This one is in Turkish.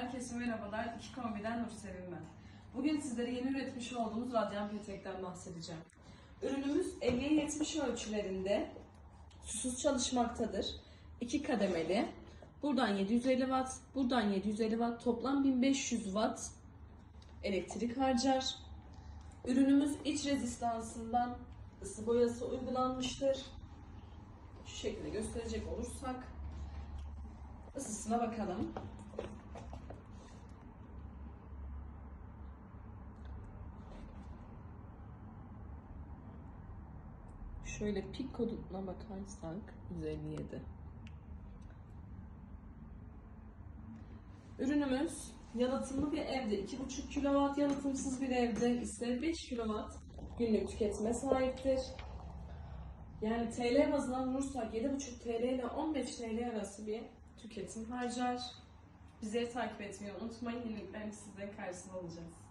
Herkese merhabalar. İki kombiden Nur Sevim. Bugün sizlere yeni üretmiş olduğumuz radyan petekten bahsedeceğim. Ürünümüz 50'ye 70 ölçülerinde susuz çalışmaktadır. İki kademeli. Buradan 750 watt, buradan 750 watt, toplam 1500 watt elektrik harcar. Ürünümüz iç rezistansından ısı boyası uygulanmıştır. Şu şekilde gösterecek olursak ısısına bakalım. Şöyle pik koduna bakarsak 157. Ürünümüz yalıtımlı bir evde 2,5 kW, yalıtımsız bir evde ise 5 kW günlük tüketime sahiptir. Yani TL bazından vurursak 7,5 TL ile 15 TL arası bir tüketim harcar. Bizleri takip etmeyi unutmayın. Yeniliklerini sizlerin karşısına alacağız.